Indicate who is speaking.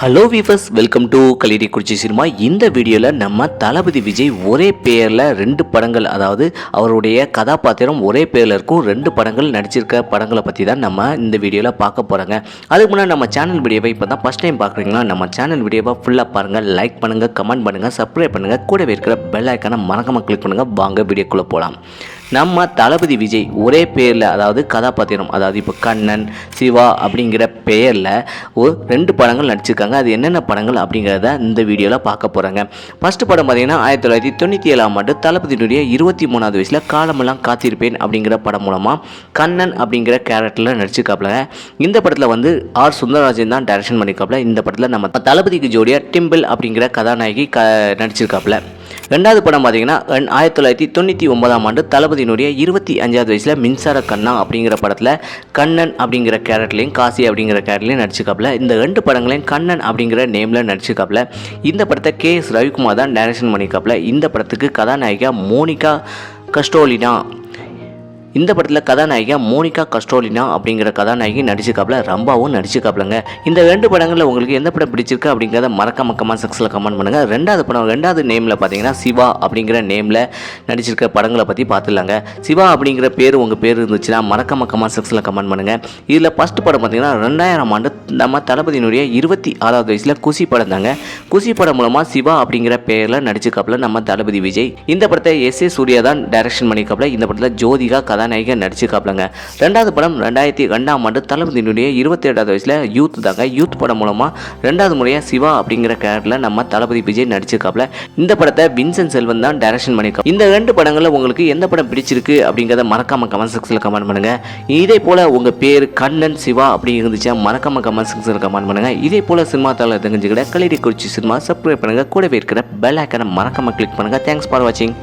Speaker 1: Hello viewers welcome to Kalidi Kurichi cinema இந்த வீடியோவில் நம்ம தளபதி விஜய் ஒரே பேரில் ரெண்டு படங்கள் அதாவது அவருடைய கதாபாத்திரம் ஒரே பேரில் இருக்கும் ரெண்டு படங்கள் நடிச்சிருக்க படங்களை பற்றி தான் நம்ம இந்த வீடியோவில் பார்க்க போகிறாங்க அதுக்கு முன்னாடி நம்ம சேனல் வீடியோவை இப்போ தான் ஃபஸ்ட் டைம் பார்க்குறீங்களா நம்ம சேனல் வீடியோவை ஃபுல்லாக பாருங்கள் லைக் பண்ணுங்கள் கமெண்ட் பண்ணுங்கள் சப்ஸ்கிரைப் பண்ணுங்கள் கூடவே இருக்கிற பெல் ஐக்கானை மறக்காமல் கிளிக் பண்ணுங்கள் வாங்க வீடியோக்குள்ளே போகலாம் நம்ம தளபதி விஜய் ஒரே பேரில் அதாவது கதாபாத்திரம் அதாவது இப்போ கண்ணன் சிவா அப்படிங்கிற பெயரில் ஒரு ரெண்டு படங்கள் நடிச்சிருக்காங்க. அது என்னென்ன படங்கள் அப்படிங்கிறத இந்த வீடியோவில் பார்க்க போகிறாங்க ஃபஸ்ட்டு படம் பார்த்தீங்கன்னா ஆயிரத்தி தொள்ளாயிரத்தி தொண்ணூற்றி ஏழாம் ஆண்டு தளபதியினுடைய இருபத்தி மூணாவது வயசில் காலமெல்லாம் காத்திருப்பேன் அப்படிங்கிற படம் மூலமாக கண்ணன் அப்படிங்கிற கேரக்டரில் நடிச்சிருக்காப்புல. இந்த படத்தில் வந்து ஆர் சுந்தரராஜன் தான் டைரக்ஷன் பண்ணியிருக்காப்புல இந்த படத்தில் நம்ம தளபதிக்கு ஜோடியாக டிம்பிள் அப்படிங்கிற கதாநாயகி க நடிச்சிருக்காப்புல. ரெண்டாவது படம் பார்த்தீங்கன்னா ஆயிரத்தி தொள்ளாயிரத்தி தொண்ணூற்றி ஒன்பதாம் ஆண்டு தளபதியினுடைய இருபத்தி அஞ்சாவது வயசில் மின்சார கண்ணா அப்படிங்கிற படத்தில் கண்ணன் அப்படிங்கிற கேரக்டர்லையும் காசி அப்படிங்கிற கேரக்டர்லையும் நடிச்சுக்காப்பில் இந்த ரெண்டு படங்களையும் கண்ணன் அப்படிங்கிற நேமில் நடிச்சுக்காப்பில் இந்த படத்தை கே எஸ் ரவிக்குமார் தான் டைரக்ஷன் பண்ணிக்காப்பில் இந்த படத்துக்கு கதாநாயகா மோனிகா கஸ்டோலினா இந்த படத்தில் கதாநாயகியாக மோனிகா கஸ்டோலினா அப்படிங்கிற கதாநாயகி நடிச்சிருக்காப்புல ரம்பாவும் நடிச்சிருக்காப்புலங்க. இந்த ரெண்டு படங்களில் உங்களுக்கு எந்த படம் பிடிச்சிருக்கு அப்படிங்கிறத மறக்க மக்கமாக செக்ஸில் கமெண்ட் பண்ணுங்கள் ரெண்டாவது படம் ரெண்டாவது நேமில் பார்த்தீங்கன்னா சிவா அப்படிங்கிற நேமில் நடிச்சிருக்க படங்களை பற்றி பார்த்துலாங்க சிவா அப்படிங்கிற பேர் உங்கள் பேர் இருந்துச்சுன்னா மறக்க மக்கமாக செக்ஸில் கமெண்ட் பண்ணுங்கள் இதில் ஃபஸ்ட் படம் பார்த்தீங்கன்னா ரெண்டாயிரம் ஆண்டு நம்ம தளபதியினுடைய இருபத்தி ஆறாவது வயசில் குசி படம் தாங்க. குசி படம் மூலமாக சிவா அப்படிங்கிற பேரில் நடிச்சிருக்காப்புல நம்ம தளபதி விஜய். இந்த படத்தை எஸ் ஏ சூர்யா தான் டைரக்ஷன் பண்ணியிருக்காப்புல இந்த படத்தில் ஜோதிகா கதாநாயகி நடிச்சிருக்காப்லங்க. ரெண்டாவது படம் ரெண்டாயிரத்தி ரெண்டாம் ஆண்டு தளபதியினுடைய இருபத்தி ஏழாவது வயசில் யூத் தாங்க. யூத் படம் மூலமாக ரெண்டாவது முறையாக சிவா அப்படிங்கிற கேரக்டரில் நம்ம தளபதி விஜய் நடிச்சிருக்காப்ல. இந்த படத்தை வின்சென்ட் செல்வன் தான் டைரக்ஷன் பண்ணியிருக்கோம் இந்த ரெண்டு படங்களில் உங்களுக்கு எந்த படம் பிடிச்சிருக்கு அப்படிங்கிறத மறக்காம கமெண்ட் செக்ஷனில் கமெண்ட் பண்ணுங்க. இதே போல் உங்கள் பேர் கண்ணன் சிவா அப்படி இருந்துச்சா மறக்காம கமெண்ட் செக்ஷனில் கமெண்ட் பண்ணுங்க. இதே போல் சினிமா தளம் தெரிஞ்சுக்கிட்ட கலிடி குறிச்சி சினிமா சப்ஸ்கிரைப் பண்ணுங்க. கூடவே இருக்கிற பெல் ஐக்கனை மறக்காம கிளிக் பண்ணுங்கள் தேங்க்ஸ் ஃபார் வாட்சிங்